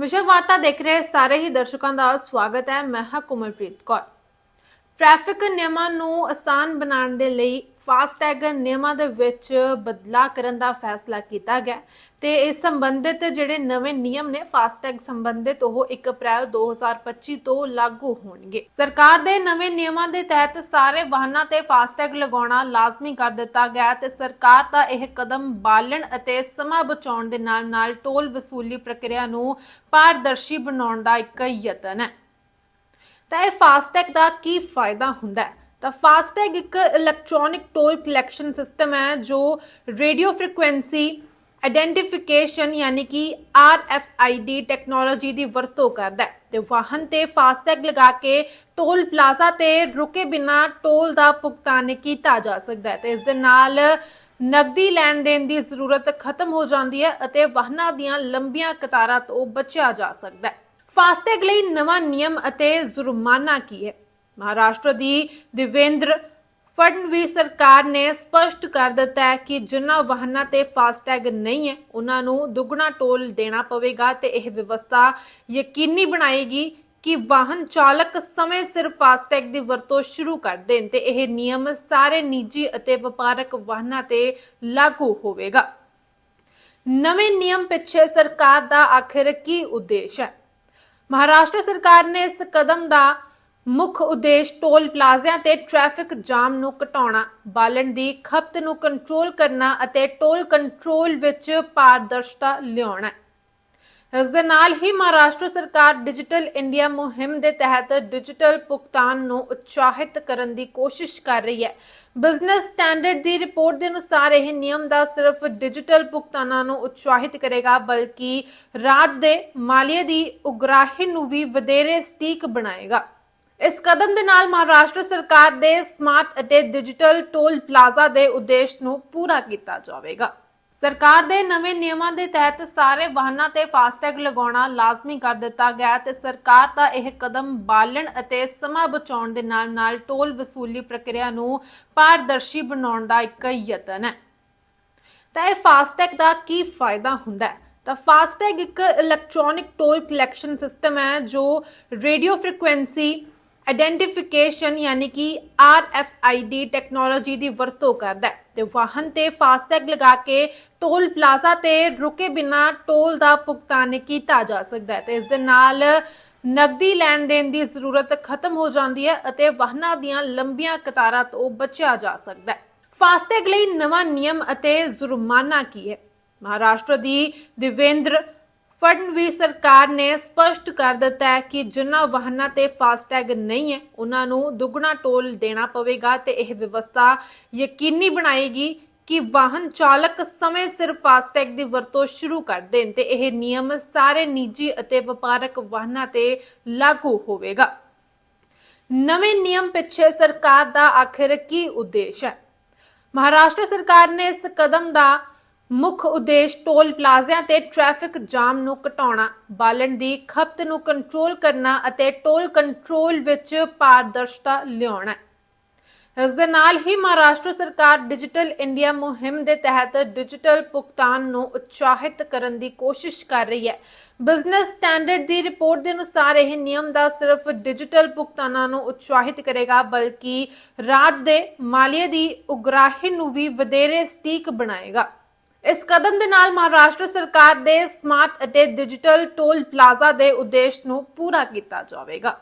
ਵਿਸ਼ਵ ਵਾਰਤਾ ਦੇਖ ਰਹੇ ਸਾਰੇ ਹੀ ਦਰਸ਼ਕਾਂ ਦਾ ਸਵਾਗਤ ਹੈ। ਮੈਂ ਹਾਂ ਕੁਮਲਪ੍ਰੀਤ ਕੌਰ। ਟ੍ਰੈਫਿਕ ਨਿਯਮਾਂ ਨੂੰ ਆਸਾਨ ਬਣਾਉਣ ਦੇ ਲਈ ਫਾਸਟੈਗ ਨਿਯਮਾਂ ਦੇ ਵਿੱਚ ਬਦਲਾ ਕਰਨ ਦਾ ਫੈਸਲਾ ਕੀਤਾ ਗਿਆ ਤੇ ਇਸ ਸੰਬੰਧਿਤ ਜਿਹੜੇ ਨਵੇਂ ਨਿਯਮ ਨੇ ਫਾਸਟੈਗ ਸੰਬੰਧਿਤ, ਉਹ 1 ਅਪ੍ਰੈਲ 2025 ਤੋਂ ਲਾਗੂ ਹੋਣਗੇ। ਸਰਕਾਰ ਦੇ ਨਵੇਂ ਨਿਯਮਾਂ ਦੇ ਤਹਿਤ ਸਾਰੇ ਵਾਹਨਾਂ ਤੇ ਫਾਸਟੈਗ ਲਗਾਉਣਾ ਲਾਜ਼ਮੀ ਕਰ ਦਿੱਤਾ ਗਿਆ ਤੇ ਸਰਕਾਰ ਦਾ ਇਹ ਕਦਮ ਬਾਲਣ ਅਤੇ ਸਮਾਂ ਬਚਾਉਣ ਦੇ ਨਾਲ-ਨਾਲ ਟੋਲ ਵਸੂਲੀ ਪ੍ਰਕਿਰਿਆ ਨੂੰ ਪਾਰਦਰਸ਼ੀ ਬਣਾਉਣ ਦਾ ਇੱਕ ਯਤਨ ਹੈ। ਤਾਂ ਇਹ ਫਾਸਟੈਗ ਦਾ ਕੀ ਫਾਇਦਾ ਹੁੰਦਾ ਹੈ? ਤਾਂ ਫਾਸਟੈਗ ਇੱਕ ਇਲੈਕਟ੍ਰੋਨਿਕ ਟੋਲ ਕਲੈਕਸ਼ਨ ਸਿਸਟਮ ਹੈ ਜੋ ਰੇਡੀਓ ਫ੍ਰੀਕੁਐਂਸੀ ਆਇਡੈਂਟੀਫਿਕੇਸ਼ਨ ਯਾਨੀ ਕਿ RFID ਟੈਕਨੋਲੋਜੀ ਦੀ ਵਰਤੋਂ ਕਰਦਾ ਹੈ। ਤੇ ਵਾਹਨ ਤੇ ਫਾਸਟੈਗ ਲਗਾ ਕੇ ਟੋਲ ਪਲਾਜ਼ਾ ਤੇ ਰੁਕੇ ਬਿਨਾ ਟੋਲ ਦਾ ਭੁਗਤਾਨ ਕੀਤਾ ਜਾ ਸਕਦਾ ਹੈ। ਤੇ ਇਸ ਦੇ ਨਾਲ ਨਕਦੀ ਲੈਣ ਦੇਣ ਦੀ ਜ਼ਰੂਰਤ ਖਤਮ ਹੋ ਜਾਂਦੀ ਹੈ ਅਤੇ ਵਾਹਨਾਂ ਦੀਆਂ ਲੰਬੀਆਂ ਕਤਾਰਾਂ ਤੋਂ ਬਚਿਆ ਜਾ ਸਕਦਾ ਹੈ। ਫਾਸਟੈਗ ਲਈ ਨਵਾਂ ਨਿਯਮ ਅਤੇ ਜੁਰਮਾਨਾ ਕੀ ਹੈ? ਮਹਾਰਾਸ਼ਟਰ ਦੀ ਦਿਵੇਂਦਰ ਫੜਨਵੀਸ ਸਰਕਾਰ ਨੇ ਸਪਸ਼ਟ ਕਰ ਦਿੱਤਾ ਹੈ ਕਿ ਜਿਨ੍ਹਾਂ ਵਾਹਨਾਂ ਤੇ ਫਾਸਟੈਗ ਨਹੀਂ ਹੈ, ਉਹਨਾਂ ਨੂੰ ਦੁੱਗਣਾ ਟੋਲ ਦੇਣਾ ਪਵੇਗਾ ਤੇ ਇਹ ਵਿਵਸਥਾ ਯਕੀਨੀ ਬਣਾਏਗੀ ਕਿ ਵਾਹਨ ਚਾਲਕ ਸਮੇਂ ਸਿਰ ਫਾਸਟੈਗ ਦੀ ਵਰਤੋਂ ਸ਼ੁਰੂ ਕਰ ਦੇਣ ਤੇ ਇਹ ਨਿਯਮ ਸਾਰੇ ਨਿੱਜੀ ਅਤੇ ਵਪਾਰਕ ਵਾਹਨਾਂ ਤੇ ਲਾਗੂ ਹੋਵੇਗਾ। ਨਵੇਂ ਨਿਯਮ ਪਿੱਛੇ ਸਰਕਾਰ ਦਾ ਆਖਿਰ ਕੀ ਉਦੇਸ਼ ਹੈ? ਮਹਾਰਾਸ਼ਟਰ ਸਰਕਾਰ ਨੇ ਇਸ ਕਦਮ ਦਾ ਮੁੱਖ ਉਦੇਸ਼ ਟੋਲ ਪਲਾਜ਼ਿਆਂ ਤੇ ਟ੍ਰੈਫਿਕ ਜਾਮ ਨੂੰ ਘਟਾਉਣਾ, ਬਾਲਣ ਦੀ ਖਪਤ ਨੂੰ ਕੰਟਰੋਲ ਕਰਨਾ ਅਤੇ ਟੋਲ ਕੰਟਰੋਲ ਵਿੱਚ ਪਾਰਦਰਸ਼ਤਾ ਲਿਆਉਣਾ ਹੈ। ਇਸ ਦੇ ਨਾਲ ਹੀ ਮਹਾਰਾਸ਼ਟਰ ਸਰਕਾਰ ਡਿਜੀਟਲ ਇੰਡੀਆ ਮੁਹਿੰਮ ਦੇ ਤਹਿਤ ਡਿਜੀਟਲ ਭੁਗਤਾਨ ਨੂੰ ਉਤਸ਼ਾਹਿਤ ਕਰਨ ਦੀ ਕੋਸ਼ਿਸ਼ ਕਰ ਰਹੀ ਹੈ। ਬਿਜ਼ਨਸ ਸਟੈਂਡਰਡ ਦੀ ਰਿਪੋਰਟ ਦੇ ਅਨੁਸਾਰ ਇਹ ਨਿਯਮ ਦਾ ਸਿਰਫ ਡਿਜੀਟਲ ਭੁਗਤਾਨਾਂ ਨੂੰ ਉਤਸ਼ਾਹਿਤ ਕਰੇਗਾ, ਬਲਕਿ ਰਾਜ ਦੇ ਮਾਲੀਏ ਦੀ ਉਗਰਾਹੀ ਨੂੰ ਵੀ ਵਧੇਰੇ ਸਟੀਕ ਬਣਾਏਗਾ। ਇਸ ਕਦਮ ਦੇ ਨਾਲ ਮਹਾਰਾਸ਼ਟਰ ਸਰਕਾਰ ਦੇ ਸਮਾਰਟ ਅਤੇ ਡਿਜੀਟਲ ਟੋਲ ਪਲਾਜ਼ਾ ਦੇ ਉਦੇਸ਼ ਨੂੰ ਪੂਰਾ ਕੀਤਾ ਜਾਵੇਗਾ। ਸਰਕਾਰ ਦੇ ਨਵੇਂ ਨਿਯਮਾਂ ਦੇ ਤਹਿਤ ਸਾਰੇ ਵਾਹਨਾਂ ਤੇ ਫਾਸਟੈਗ ਲਗਾਉਣਾ ਲਾਜ਼ਮੀ ਕਰ ਦਿੱਤਾ ਗਿਆ ਹੈ ਤੇ ਸਰਕਾਰ ਦਾ ਇਹ ਕਦਮ ਬਾਲਣ ਅਤੇ ਸਮਾਂ ਬਚਾਉਣ ਦੇ ਨਾਲ-ਨਾਲ ਟੋਲ ਵਸੂਲੀ ਪ੍ਰਕਿਰਿਆ ਨੂੰ ਪਾਰਦਰਸ਼ੀ ਬਣਾਉਣ ਦਾ ਇੱਕ ਯਤਨ ਹੈ। ਤਾਂ ਇਹ ਫਾਸਟੈਗ ਦਾ ਕੀ ਫਾਇਦਾ ਹੁੰਦਾ ਹੈ? ਤਾਂ ਫਾਸਟੈਗ ਇੱਕ ਇਲੈਕਟ੍ਰੋਨਿਕ ਟੋਲ ਕਲੈਕਸ਼ਨ ਸਿਸਟਮ ਹੈ ਜੋ ਰੇਡੀਓ ਫ੍ਰੀਕੁਐਂਸੀ ਆਇਡੈਂਟੀਫਿਕੇਸ਼ਨ ਯਾਨੀ ਕਿ RFID ਟੈਕਨੋਲੋਜੀ ਦੀ ਵਰਤੋਂ ਕਰਦਾ ਹੈ। ਤੇ ਵਾਹਨ ਤੇ ਫਾਸਟੈਗ ਲਗਾ ਕੇ ਟੋਲ ਪਲਾਜ਼ਾ ਤੇ ਰੁਕੇ ਬਿਨਾ ਟੋਲ ਦਾ ਭੁਗਤਾਨ ਕੀਤਾ ਜਾ ਸਕਦਾ ਹੈ ਤੇ ਇਸ ਦੇ ਨਾਲ ਨਕਦੀ ਲੈਣ ਦੇਣ ਦੀ ਜ਼ਰੂਰਤ ਖਤਮ ਹੋ ਜਾਂਦੀ ਹੈ ਅਤੇ ਵਾਹਨਾਂ ਦੀਆਂ ਲੰਬੀਆਂ ਕਤਾਰਾਂ ਤੋਂ ਬਚਿਆ ਜਾ ਸਕਦਾ ਹੈ। ਫਾਸਟੈਗ ਲਈ ਨਵਾਂ ਨਿਯਮ ਅਤੇ ਜੁਰਮਾਨਾ ਕੀ ਹੈ? ਮਹਾਰਾਸ਼ਟਰ ਦੀ ਦਿਵੇਂਦਰ ਫਡਨਵੀਸ ਸਰਕਾਰ ਨੇ ਸਪਸ਼ਟ ਕਰ ਦਿੱਤਾ ਹੈ ਕਿ ਜਿਨ੍ਹਾਂ ਵਾਹਨਾਂ ਤੇ ਫਾਸਟੈਗ ਨਹੀਂ ਹੈ, ਉਹਨਾਂ ਨੂੰ ਦੁੱਗਣਾ ਟੋਲ ਦੇਣਾ ਪਵੇਗਾ ਤੇ ਇਹ ਵਿਵਸਥਾ ਯਕੀਨੀ ਬਣਾਏਗੀ ਕਿ ਵਾਹਨ ਚਾਲਕ ਸਮੇਂ ਸਿਰ ਫਾਸਟੈਗ ਦੀ ਵਰਤੋਂ ਸ਼ੁਰੂ ਕਰ ਦੇਣ ਤੇ ਇਹ ਨਿਯਮ ਸਾਰੇ ਨਿੱਜੀ ਅਤੇ ਵਪਾਰਕ ਵਾਹਨਾਂ ਤੇ ਲਾਗੂ ਹੋਵੇਗਾ। ਨਵੇਂ ਨਿਯਮ ਪਿੱਛੇ ਸਰਕਾਰ ਦਾ ਆਖਿਰ ਕੀ ਉਦੇਸ਼ ਹੈ? ਮਹਾਰਾਸ਼ਟਰ ਸਰਕਾਰ ਨੇ ਇਸ ਕਦਮ ਦਾ ਮੁੱਖ ਉਦੇਸ਼ ਟੋਲ ਪਲਾਜ਼ਿਆਂ ਤੇ ਟ੍ਰੈਫਿਕ ਜਾਮ ਨੂੰ ਘਟਾਉਣਾ, ਬਾਲਣ ਦੀ ਖਪਤ ਨੂੰ ਕੰਟਰੋਲ ਕਰਨਾ ਅਤੇ ਟੋਲ ਕੰਟਰੋਲ ਵਿੱਚ ਪਾਰਦਰਸ਼ਤਾ ਲਿਆਉਣਾ। ਹੈ ਇਸ ਦੇ ਨਾਲ ਹੀ ਮਹਾਰਾਸ਼ਟਰ ਸਰਕਾਰ ਡਿਜੀਟਲ ਇੰਡੀਆ ਮੁਹਿੰਮ ਦੇ ਤਹਿਤ ਡਿਜੀਟਲ ਭੁਗਤਾਨ ਨੂੰ ਉਤਸ਼ਾਹਿਤ ਕਰਨ ਦੀ ਕੋਸ਼ਿਸ਼ ਕਰ ਰਹੀ ਹੈ। ਬਿਜ਼ਨਸ ਸਟੈਂਡਰਡ ਦੀ ਰਿਪੋਰਟ ਦੇ ਅਨੁਸਾਰ ਇਹ ਨਿਯਮ ਦਾ ਸਿਰਫ ਡਿਜੀਟਲ ਭੁਗਤਾਨਾਂ ਨੂੰ ਉਤਸ਼ਾਹਿਤ ਕਰੇਗਾ, ਬਲਕਿ ਰਾਜ ਦੇ ਮਾਲੀਏ ਦੀ ਉਗਰਾਹੀ ਨੂੰ ਵੀ ਵਧੇਰੇ ਸਟੀਕ ਬਣਾਏਗਾ। ਇਸ ਕਦਮ ਦੇ ਨਾਲ ਮਹਾਰਾਸ਼ਟਰ ਸਰਕਾਰ ਦੇ ਸਮਾਰਟ ਅਤੇ ਡਿਜੀਟਲ ਟੋਲ ਪਲਾਜ਼ਾ ਦੇ ਉਦੇਸ਼ ਨੂੰ ਪੂਰਾ ਕੀਤਾ ਜਾਵੇਗਾ।